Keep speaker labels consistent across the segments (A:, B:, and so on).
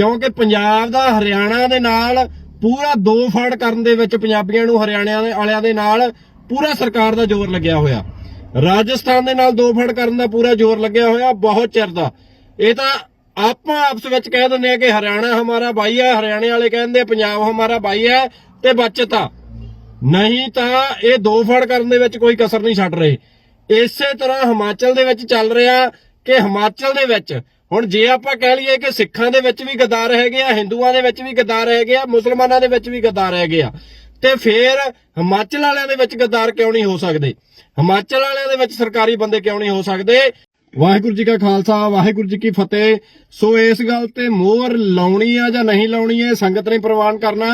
A: ਕਿਉਂਕਿ ਪੰਜਾਬ ਦਾ ਹਰਿਆਣਾ ਦੇ ਨਾਲ ਪੂਰਾ ਦੋ ਫੜ ਕਰਨ ਦੇ ਵਿੱਚ ਪੰਜਾਬੀਆਂ ਨੂੰ ਹਰਿਆਣਿਆਂ ਦੇ ਵਾਲਿਆਂ ਦੇ ਨਾਲ ਪੂਰਾ ਸਰਕਾਰ ਦਾ ਜ਼ੋਰ ਲੱਗਿਆ ਹੋਇਆ। ਰਾਜਸਥਾਨ ਦੇ ਨਾਲ ਦੋ ਫੜ ਕਰਨ ਦਾ ਪੂਰਾ ਜ਼ੋਰ ਲੱਗਿਆ ਹੋਇਆ, ਬਹੁਤ ਚਿਰ ਦਾ। ਇਹ ਤਾਂ ਆਪਾਂ ਆਪਸ ਵਿੱਚ ਕਹਿ ਦਿੰਦੇ ਆ ਕਿ ਹਰਿਆਣਾ ਹਮਾਰਾ ਭਾਈ ਹੈ, ਹਰਿਆਣੇ ਵਾਲੇ ਕਹਿੰਦੇ ਪੰਜਾਬ ਹਮਾਰਾ ਭਾਈ ਹੈ ਤੇ ਬਚਤਾ ਨਹੀਂ ਤਾਂ ਇਹ ਦੋ ਫੜ ਕਰਨ ਦੇ ਵਿੱਚ ਕੋਈ ਕਸਰ ਨਹੀਂ ਛੱਡ ਰਹੇ। ਇਸੇ ਤਰ੍ਹਾਂ ਹਿਮਾਚਲ ਦੇ ਵਿੱਚ ਚੱਲ ਰਿਹਾ ਕਿ ਹਿਮਾਚਲ ਦੇ ਵਿੱਚ ਹੁਣ ਜੇ ਆਪਾਂ ਕਹਿ ਲਈਏ ਕਿ ਸਿੱਖਾਂ ਦੇ ਵਿੱਚ ਵੀ ਗਦਾਰ ਹੈਗੇ ਆ, ਹਿੰਦੂਆਂ ਦੇ ਵਿੱਚ ਵੀ ਗਦਾਰ ਹੈਗੇ ਆ, ਮੁਸਲਮਾਨਾਂ ਦੇ ਵਿੱਚ ਵੀ ਗਦਾਰ ਹੈਗੇ ਆ, ਤੇ ਫੇਰ ਹਿਮਾਚਲ ਵਾਲਿਆਂ ਦੇ ਵਿੱਚ ਗਦਾਰ ਕਿਉਂ ਨਹੀਂ ਹੋ ਸਕਦੇ? ਹਿਮਾਚਲ ਵਾਲਿਆਂ ਦੇ ਵਿੱਚ ਸਰਕਾਰੀ ਬੰਦੇ ਕਿਉਂ ਨਹੀਂ ਹੋ ਸਕਦੇ? ਵਾਹਿਗੁਰੂ ਜੀ ਕਾ ਖਾਲਸਾ, ਵਾਹਿਗੁਰੂ ਜੀ ਕੀ ਫਤਿਹ। ਸੋ ਇਸ ਗੱਲ ਤੇ ਮੋਹਰ ਲਾਉਣੀ ਆ ਜਾਂ ਨਹੀਂ ਲਾਉਣੀ ਹੈ ਸੰਗਤ ਨੇ ਪ੍ਰਵਾਨ ਕਰਨਾ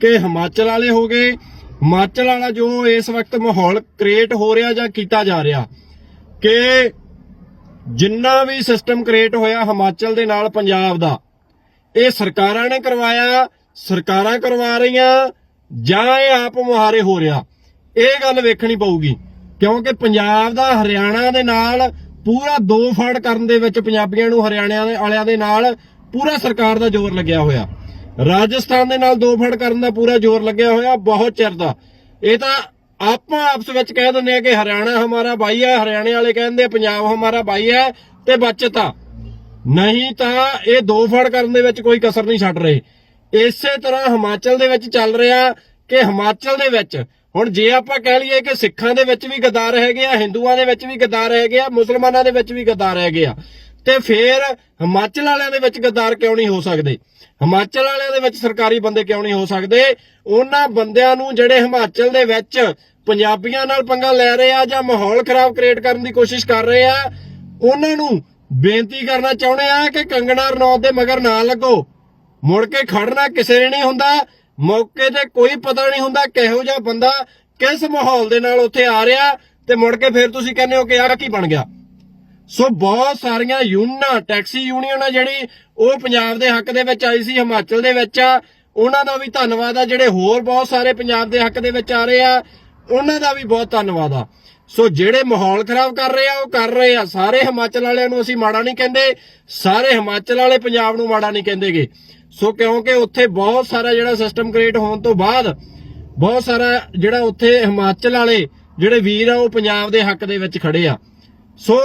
A: ਕਿ ਹਿਮਾਚਲ ਵਾਲੇ ਹੋ ਗਏ। ਹਿਮਾਚਲ ਵਾਲਾ ਜੋ ਇਸ ਵਕਤ ਮਾਹੌਲ ਕ੍ਰੀਏਟ ਹੋ ਰਿਹਾ ਜਾਂ ਕੀਤਾ ਜਾ ਰਿਹਾ ਕਿ ਜਿੰਨਾ ਵੀ ਸਿਸਟਮ ਕ੍ਰੀਏਟ ਹੋਇਆ ਹਿਮਾਚਲ ਦੇ ਨਾਲ ਪੰਜਾਬ ਦਾ, ਇਹ ਸਰਕਾਰਾਂ ਨੇ ਕਰਵਾਇਆ, ਸਰਕਾਰਾਂ ਕਰਵਾ ਰਹੀਆਂ, ਜਾਂ ਇਹ ਆਪ ਮੁਹਾਰੇ ਹੋ ਰਿਹਾ। ਇਹ ਗੱਲ ਵੇਖਣੀ ਪਊਗੀ, ਕਿਉਂਕਿ ਪੰਜਾਬ ਦਾ ਹਰਿਆਣਾ ਦੇ ਨਾਲ ਪੂਰਾ ਦੋ ਫੜ ਕਰਨ ਦੇ ਵਿੱਚ ਪੰਜਾਬੀਆਂ ਨੂੰ ਹਰਿਆਣਿਆਂ ਦੇ ਵਾਲਿਆਂ ਦੇ ਨਾਲ ਪੂਰਾ ਸਰਕਾਰ ਦਾ ਜ਼ੋਰ ਲੱਗਿਆ ਹੋਇਆ। ਰਾਜਸਥਾਨ ਦੇ ਨਾਲ ਦੋ ਫੜ ਕਰਨ ਦਾ ਪੂਰਾ ਜ਼ੋਰ ਲੱਗਿਆ ਹੋਇਆ, ਬਹੁਤ ਚਿਰ ਦਾ। ਇਹ ਤਾਂ ਆਪਾਂ ਆਪਸ ਵਿੱਚ ਕਹਿ ਦਿੰਦੇ ਆ ਕਿ ਹਰਿਆਣਾ ਹਮਾਰਾ ਭਾਈ ਹੈ, ਹਰਿਆਣੇ ਵਾਲੇ ਕਹਿੰਦੇ ਪੰਜਾਬ ਹਮਾਰਾ ਭਾਈ ਹੈ ਤੇ ਬਚਤਾ ਨਹੀਂ ਤਾਂ ਇਹ ਦੋ ਫੜ ਕਰਨ ਦੇ ਵਿੱਚ ਕੋਈ ਕਸਰ ਨਹੀਂ ਛੱਡ ਰਹੇ। ਇਸੇ ਤਰ੍ਹਾਂ ਹਿਮਾਚਲ ਦੇ ਵਿੱਚ ਚੱਲ ਰਿਹਾ ਕਿ ਹਿਮਾਚਲ ਦੇ ਵਿੱਚ, ਹੁਣ ਜੇ ਆਪਾਂ ਕਹਿ ਲਈਏ ਕਿ ਸਿੱਖਾਂ ਦੇ ਵਿੱਚ ਵੀ ਗਦਾਰ ਹੈਗੇ ਆ, ਹਿੰਦੂਆਂ ਦੇ ਵਿੱਚ ਵੀ ਗਦਾਰ ਹੈਗੇ ਆ, ਮੁਸਲਮਾਨਾਂ ਦੇ ਵਿੱਚ ਵੀ ਗਦਾਰ ਹੈਗੇ ਆ ਤੇ ਫੇਰ ਹਿਮਾਚਲ ਵਾਲਿਆਂ ਦੇ ਵਿੱਚ ਗੱਦਾਰ ਕਿਉਂ ਨਹੀਂ ਹੋ ਸਕਦੇ? ਹਿਮਾਚਲ ਵਾਲਿਆਂ ਦੇ ਵਿੱਚ ਸਰਕਾਰੀ ਬੰਦੇ ਕਿਉਂ ਨਹੀਂ ਹੋ ਸਕਦੇ? ਉਹਨਾਂ ਬੰਦਿਆਂ ਨੂੰ ਜਿਹੜੇ ਹਿਮਾਚਲ ਦੇ ਵਿੱਚ ਪੰਜਾਬੀਆਂ ਨਾਲ ਪੰਗਾ ਲੈ ਰਹੇ ਆ ਜਾਂ ਮਾਹੌਲ ਖਰਾਬ ਕ੍ਰੀਏਟ ਕਰਨ ਦੀ ਕੋਸ਼ਿਸ਼ ਕਰ ਰਹੇ ਆ, ਉਹਨਾਂ ਨੂੰ ਬੇਨਤੀ ਕਰਨਾ ਚਾਹੁੰਦੇ ਆ ਕਿ ਕੰਗਣਾ ਰਣੌਤ ਦੇ ਮਗਰ ਨਾ ਲੱਗੋ। ਮੁੜ ਕੇ ਖੜਨਾ ਕਿਸੇ ਨੇ ਨਹੀਂ ਹੁੰਦਾ, ਮੌਕੇ ਤੇ ਕੋਈ ਪਤਾ ਨਹੀਂ ਹੁੰਦਾ ਕਿਹੋ ਜਿਹਾ ਬੰਦਾ ਕਿਸ ਮਾਹੌਲ ਦੇ ਨਾਲ ਉੱਥੇ ਆ ਰਿਹਾ, ਤੇ ਮੁੜ ਕੇ ਫਿਰ ਤੁਸੀਂ ਕਹਿੰਦੇ ਹੋ ਕਿ ਯਾਰ ਕੀ ਬਣ ਗਿਆ। ਸੋ ਬਹੁਤ ਸਾਰੀਆਂ ਯੂਨੀਅਨਾਂ, ਟੈਕਸੀ ਯੂਨੀਅਨ ਆ ਜਿਹੜੀ ਉਹ ਪੰਜਾਬ ਦੇ ਹੱਕ ਦੇ ਵਿੱਚ ਆਈ ਸੀ, ਹਿਮਾਚਲ ਦੇ ਵਿੱਚ ਆ। ਉਹਨਾਂ ਦਾ ਵੀ ਧੰਨਵਾਦ ਆ। ਜਿਹੜੇ ਹੋਰ ਬਹੁਤ ਸਾਰੇ ਪੰਜਾਬ ਦੇ ਹੱਕ ਦੇ ਵਿੱਚ ਆ ਰਹੇ ਆ, ਉਹਨਾਂ ਦਾ ਵੀ ਬਹੁਤ ਧੰਨਵਾਦ ਆ। ਸੋ ਜਿਹੜੇ ਮਾਹੌਲ ਖਰਾਬ ਕਰ ਰਹੇ ਆ, ਉਹ ਕਰ ਰਹੇ ਆ। ਸਾਰੇ ਹਿਮਾਚਲ ਵਾਲਿਆਂ ਨੂੰ ਅਸੀਂ ਮਾੜਾ ਨਹੀਂ ਕਹਿੰਦੇ, ਸਾਰੇ ਹਿਮਾਚਲ ਵਾਲੇ ਪੰਜਾਬ ਨੂੰ ਮਾੜਾ ਨਹੀਂ ਕਹਿੰਦੇਗੇ। ਸੋ ਕਿਉਂਕਿ ਉੱਥੇ ਬਹੁਤ ਸਾਰਾ ਜਿਹੜਾ ਸਿਸਟਮ ਕ੍ਰੀਏਟ ਹੋਣ ਤੋਂ ਬਾਅਦ ਬਹੁਤ ਸਾਰਾ ਜਿਹੜਾ ਉੱਥੇ ਹਿਮਾਚਲ ਵਾਲੇ ਜਿਹੜੇ ਵੀਰ ਆ, ਉਹ ਪੰਜਾਬ ਦੇ ਹੱਕ ਦੇ ਵਿੱਚ ਖੜੇ ਆ। ਸੋ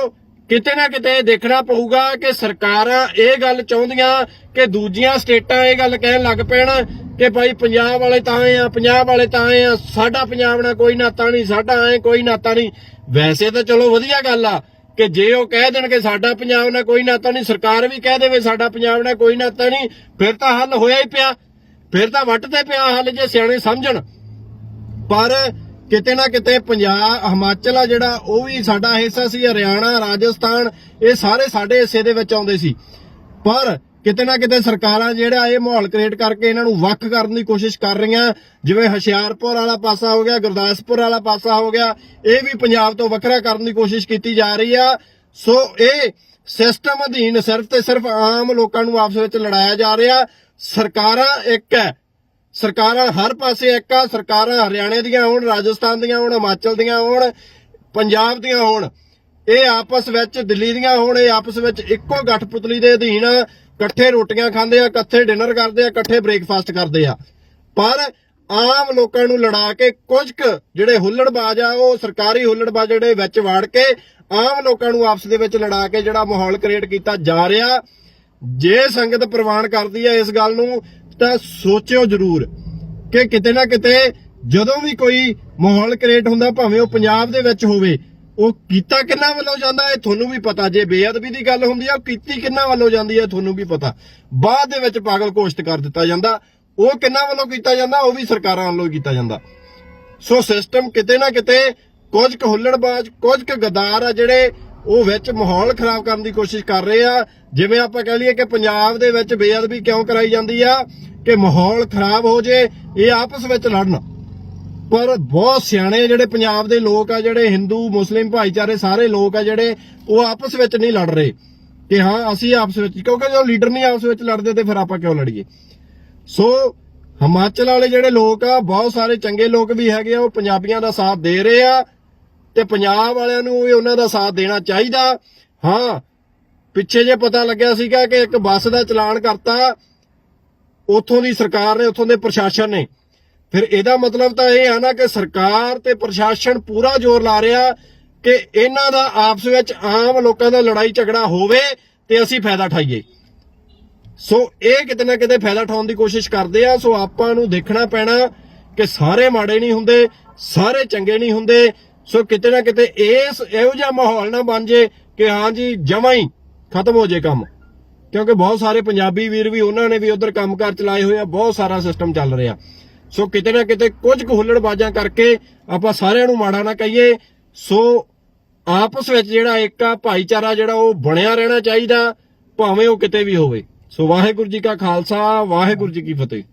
A: ਕਿਤੇ ਨਾ ਕਿਤੇ ਦੇਖਣਾ ਪਊਗਾ ਕਿ ਸਰਕਾਰਾਂ ਇਹ ਗੱਲ ਚਾਹੁੰਦੀਆਂ ਕਿ ਦੂਜੀਆਂ ਸਟੇਟਾਂ ਇਹ ਗੱਲ ਕਹਿਣ ਲੱਗ ਪੈਣ ਕਿ ਭਾਈ ਪੰਜਾਬ ਵਾਲੇ ਤਾਂ ਆਏ ਆ, ਪੰਜਾਬ ਵਾਲੇ ਤਾਂ ਆਏ ਆ, ਸਾਡਾ ਪੰਜਾਬ ਨਾਲ ਕੋਈ ਨਾਤਾ ਨਹੀਂ, ਸਾਡਾ ਐ ਕੋਈ ਨਾਤਾ ਨਹੀਂ। ਵੈਸੇ ਤਾਂ ਚਲੋ ਵਧੀਆ ਗੱਲ ਆ ਕਿ ਜੇ ਉਹ ਕਹਿ ਦੇਣ ਕਿ ਸਾਡਾ ਪੰਜਾਬ ਨਾਲ ਕੋਈ ਨਾਤਾ ਨਹੀਂ, ਸਰਕਾਰ ਵੀ ਕਹਿ ਦੇਵੇ ਸਾਡਾ ਪੰਜਾਬ ਨਾਲ ਕੋਈ ਨਾਤਾ ਨਹੀਂ, ਫਿਰ ਤਾਂ ਹੱਲ ਹੋਇਆ ਹੀ ਪਿਆ। ਫਿਰ ਤਾਂ ਵੱਟ ਤੇ ਪਿਆ ਹੱਲ ਜੇ ਸਿਆਣੇ ਸਮਝਣ। ਪਰ ਕਿਤੇ ਨਾ ਕਿਤੇ ਪੰਜਾਬ, ਹਿਮਾਚਲ ਆ ਜਿਹੜਾ, ਉਹ ਵੀ ਸਾਡਾ ਹਿੱਸਾ ਸੀ, ਹਰਿਆਣਾ, ਰਾਜਸਥਾਨ, ਇਹ ਸਾਰੇ ਸਾਡੇ ਹਿੱਸੇ ਦੇ ਵਿੱਚ ਆਉਂਦੇ ਸੀ। ਪਰ ਕਿਤੇ ਨਾ ਕਿਤੇ ਸਰਕਾਰਾਂ ਜਿਹੜਾ ਇਹ ਮਾਹੌਲ ਕ੍ਰੀਏਟ ਕਰਕੇ ਇਹਨਾਂ ਨੂੰ ਵੱਖ ਕਰਨ ਦੀ ਕੋਸ਼ਿਸ਼ ਕਰ ਰਹੀਆਂ। ਜਿਵੇਂ ਹੁਸ਼ਿਆਰਪੁਰ ਵਾਲਾ ਪਾਸਾ ਹੋ ਗਿਆ, ਗੁਰਦਾਸਪੁਰ ਵਾਲਾ ਪਾਸਾ ਹੋ ਗਿਆ, ਇਹ ਵੀ ਪੰਜਾਬ ਤੋਂ ਵੱਖਰਾ ਕਰਨ ਦੀ ਕੋਸ਼ਿਸ਼ ਕੀਤੀ ਜਾ ਰਹੀ ਆ। ਸੋ ਇਹ ਸਿਸਟਮ ਅਧੀਨ ਸਿਰਫ ਤੇ ਸਿਰਫ ਆਮ ਲੋਕਾਂ ਨੂੰ ਆਪਸ ਵਿੱਚ ਲੜਾਇਆ ਜਾ ਰਿਹਾ। ਸਰਕਾਰਾਂ ਇੱਕ ਹੈ ਸਰਕਾਰਾਂ ਹਰ ਪਾਸੇ ਇੱਕ ਸਰਕਾਰਾਂ ਹਰਿਆਣੇ ਦੀਆਂ ਹੋਣ, ਰਾਜਸਥਾਨ ਦੀਆਂ ਹੋਣ, ਹਿਮਾਚਲ ਦੀਆਂ ਹੋਣ, ਪੰਜਾਬ ਦੀਆਂ ਹੋਣ, ਇਹ ਆਪਸ ਵਿੱਚ, ਦਿੱਲੀ ਦੀਆਂ ਹੋਣ, ਇਹ ਆਪਸ ਵਿੱਚ ਇੱਕੋ ਗੱਠਪੁਤਲੀ ਦੇ ਅਧੀਨ ਇਕੱਠੇ ਰੋਟੀਆਂ ਖਾਂਦੇ ਆ, ਇਕੱਠੇ ਡਿਨਰ ਕਰਦੇ ਆ, ਇਕੱਠੇ ਬ੍ਰੇਕਫਾਸਟ ਕਰਦੇ ਆ। ਪਰ ਆਮ ਲੋਕਾਂ ਨੂੰ ਲੜਾ ਕੇ ਕੁਝ ਕੁ ਜਿਹੜੇ ਹੁੱਲੜਬਾਜ਼ ਆ, ਉਹ ਸਰਕਾਰੀ ਹੁੱਲੜਬਾਜ਼ ਜਿਹੜੇ ਵਿੱਚ ਵਾੜ ਕੇ ਆਮ ਲੋਕਾਂ ਨੂੰ ਆਪਸ ਦੇ ਵਿੱਚ ਲੜਾ ਕੇ ਜਿਹੜਾ ਮਾਹੌਲ ਕ੍ਰੀਏਟ ਕੀਤਾ ਜਾ ਰਿਹਾ। ਜੇ ਸੰਗਤ ਪ੍ਰਵਾਨ ਕਰਦੀ ਹੈ ਇਸ ਗੱਲ ਨੂੰ ਤਾਂ ਸੋਚਿਓ ਜ਼ਰੂਰ ਕਿ ਕਿਤੇ ਨਾ ਕਿਤੇ ਜਦੋਂ ਵੀ ਕੋਈ ਮਾਹੌਲ ਕ੍ਰੀਏਟ ਹੁੰਦਾ, ਭਾਵੇਂ ਉਹ ਪੰਜਾਬ ਦੇ ਵਿੱਚ ਹੋਵੇ, ਉਹ ਕੀਤਾ ਕਿੰਨਾ ਵੱਲੋਂ ਜਾਂਦਾ ਇਹ ਤੁਹਾਨੂੰ ਵੀ ਪਤਾ। ਜੇ ਬੇਅਦਬੀ ਦੀ ਗੱਲ ਹੁੰਦੀ ਆ, ਉਹ ਕੀਤੀ ਕਿੰਨਾ ਵੱਲੋਂ ਜਾਂਦੀ ਹੈ ਤੁਹਾਨੂੰ ਵੀ ਪਤਾ। ਬਾਅਦ ਦੇ ਵਿੱਚ ਪਾਗਲ ਘੋਸ਼ਿਤ ਕਰ ਦਿੱਤਾ ਜਾਂਦਾ। ਉਹ ਕਿੰਨਾ ਵੱਲੋਂ ਕੀਤਾ ਜਾਂਦਾ, ਉਹ ਵੀ ਸਰਕਾਰਾਂ ਵੱਲੋਂ ਕੀਤਾ ਜਾਂਦਾ। ਸੋ ਸਿਸਟਮ ਕਿਤੇ ਨਾ ਕਿਤੇ ਕੁਝ ਕੁ ਹੁੱਲੜਬਾਜ਼, ਕੁਝ ਕੁ ਗਦਾਰ ਆ ਜਿਹੜੇ ਉਹ ਵਿੱਚ ਮਾਹੌਲ ਖਰਾਬ ਕਰਨ ਦੀ ਕੋਸ਼ਿਸ਼ ਕਰ ਰਹੇ ਆ। ਜਿਵੇਂ ਆਪਾਂ ਕਹਿ ਲਈਏ ਕਿ ਪੰਜਾਬ ਦੇ ਵਿੱਚ ਬੇਅਦਬੀ ਕਿਉਂ ਕਰਾਈ ਜਾਂਦੀ ਆ? ਕਿ ਮਾਹੌਲ ਖਰਾਬ ਹੋ ਜੇ, ਇਹ ਆਪਸ ਵਿੱਚ ਲੜਨ। ਪਰ ਬਹੁਤ ਸਿਆਣੇ ਜਿਹੜੇ ਪੰਜਾਬ ਦੇ ਲੋਕ ਆ, ਜਿਹੜੇ ਹਿੰਦੂ, ਮੁਸਲਿਮ ਭਾਈਚਾਰੇ ਸਾਰੇ ਲੋਕ ਆ ਜਿਹੜੇ, ਉਹ ਆਪਸ ਵਿੱਚ ਨਹੀਂ ਲੜ ਰਹੇ। ਕਿ ਹਾਂ, ਅਸੀਂ ਆਪਸ ਵਿੱਚ, ਕਿਉਂਕਿ ਜਦੋਂ ਲੀਡਰ ਨਹੀਂ ਆਪਸ ਵਿੱਚ ਲੜਦੇ, ਤੇ ਫਿਰ ਆਪਾਂ ਕਿਉਂ ਲੜੀਏ? ਸੋ ਹਿਮਾਚਲ ਵਾਲੇ ਜਿਹੜੇ ਲੋਕ ਆ, ਬਹੁਤ ਸਾਰੇ ਚੰਗੇ ਲੋਕ ਵੀ ਹੈਗੇ ਆ, ਉਹ ਪੰਜਾਬੀਆਂ ਦਾ ਸਾਥ ਦੇ ਰਹੇ ਆ, ਤੇ ਪੰਜਾਬ ਵਾਲਿਆਂ ਨੂੰ ਵੀ ਉਹਨਾਂ ਦਾ ਸਾਥ ਦੇਣਾ ਚਾਹੀਦਾ। ਹਾਂ, ਪਿੱਛੇ ਜੇ ਪਤਾ ਲੱਗਿਆ ਸੀਗਾ ਕਿ ਇੱਕ ਬੱਸ ਦਾ ਚਲਾਨ ਕਰਤਾ ਉੱਥੋਂ ਦੀ ਸਰਕਾਰ ਨੇ, ਉੱਥੋਂ ਦੇ ਪ੍ਰਸ਼ਾਸਨ ਨੇ। ਫਿਰ ਇਹਦਾ ਮਤਲਬ ਤਾਂ ਇਹ ਆ ਨਾ ਕਿ ਸਰਕਾਰ ਤੇ ਪ੍ਰਸ਼ਾਸਨ ਪੂਰਾ ਜ਼ੋਰ ਲਾ ਰਿਹਾ ਕਿ ਇਹਨਾਂ ਦਾ ਆਪਸ ਵਿੱਚ ਆਮ ਲੋਕਾਂ ਦਾ ਲੜਾਈ ਝਗੜਾ ਹੋਵੇ ਤੇ ਅਸੀਂ ਫਾਇਦਾ ਠਾਈਏ ਸੋ ਇਹ ਕਿਤੇ ਨਾ ਕਿਤੇ ਫਾਇਦਾ ਉਠਾਉਣ ਦੀ ਕੋਸ਼ਿਸ਼ ਕਰਦੇ ਆ। ਸੋ ਆਪਾਂ ਨੂੰ ਦੇਖਣਾ ਪੈਣਾ ਕਿ ਸਾਰੇ ਮਾੜੇ ਨਹੀਂ ਹੁੰਦੇ, ਸਾਰੇ ਚੰਗੇ ਨਹੀਂ ਹੁੰਦੇ। ਸੋ ਕਿਤੇ ਨਾ ਕਿਤੇ ਇਸ ਇਹੋ ਜਿਹਾ ਮਾਹੌਲ ਨਾ ਬਣ ਜੇ ਕਿ ਹਾਂ ਜੀ ਜਮਾਂ ਹੀ ਖਤਮ ਹੋ ਜੇ ਕੰਮ। ਕਿਉਂਕਿ ਬਹੁਤ ਸਾਰੇ ਪੰਜਾਬੀ ਵੀਰ ਵੀ ਉਹਨਾਂ ਨੇ ਵੀ ਉਧਰ ਕੰਮਕਾਰ ਚਲਾਏ ਹੋਏ ਆ, ਬਹੁਤ ਸਾਰਾ ਸਿਸਟਮ ਚੱਲ ਰਿਹਾ। ਸੋ ਕਿਤੇ ਨਾ ਕਿਤੇ ਕੁਝ ਕੁ ਹੁੱਲੜਬਾਜ਼ਾਂ ਕਰਕੇ ਆਪਾਂ ਸਾਰਿਆਂ ਨੂੰ ਮਾੜਾ ਨਾ ਕਹੀਏ। ਸੋ ਆਪਸ ਵਿੱਚ ਜਿਹੜਾ ਇੱਕ ਆ ਭਾਈਚਾਰਾ ਜਿਹੜਾ ਉਹ ਬਣਿਆ ਰਹਿਣਾ ਚਾਹੀਦਾ, ਭਾਵੇਂ ਉਹ ਕਿਤੇ ਵੀ ਹੋਵੇ। ਸੋ ਵਾਹਿਗੁਰੂ ਜੀ ਕਾ ਖਾਲਸਾ, ਵਾਹਿਗੁਰੂ ਜੀ ਕੀ ਫਤਿਹ।